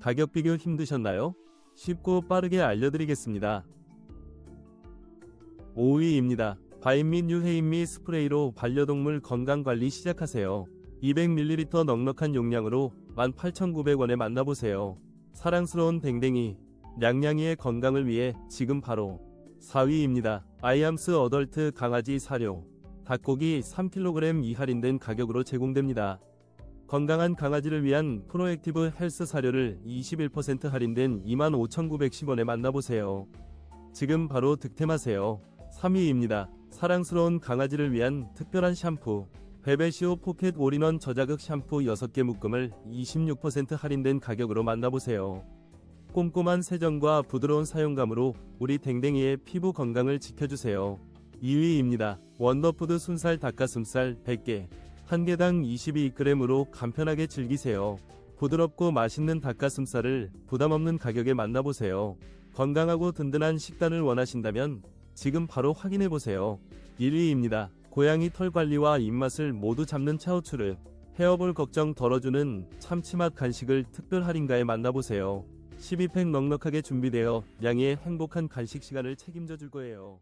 가격 비교 힘드셨나요? 쉽고 빠르게 알려드리겠습니다. 5위입니다. 바인 및 유해인 및 스프레이로 반려동물 건강관리 시작하세요. 200ml 넉넉한 용량으로 18,900원에 만나보세요. 사랑스러운 댕댕이, 냥냥이의 건강을 위해 지금 바로 4위입니다. 아이암스 어덜트 강아지 사료. 닭고기 3kg 이 할인된 가격으로 제공됩니다. 건강한 강아지를 위한 프로액티브 헬스 사료를 21% 할인된 25,910원에 만나보세요. 지금 바로 득템하세요. 3위입니다. 사랑스러운 강아지를 위한 특별한 샴푸. 베베시오 포켓 올인원 저자극 샴푸 6개 묶음을 26% 할인된 가격으로 만나보세요. 꼼꼼한 세정과 부드러운 사용감으로 우리 댕댕이의 피부 건강을 지켜주세요. 2위입니다. 원더푸드 순살 닭가슴살 100개. 한 개당 22g으로 간편하게 즐기세요. 부드럽고 맛있는 닭가슴살을 부담 없는 가격에 만나보세요. 건강하고 든든한 식단을 원하신다면 지금 바로 확인해보세요. 1위입니다. 고양이 털 관리와 입맛을 모두 잡는 차우추르. 헤어볼 걱정 덜어주는 참치맛 간식을 특별 할인가에 만나보세요. 12팩 넉넉하게 준비되어 양의 행복한 간식 시간을 책임져 줄 거예요.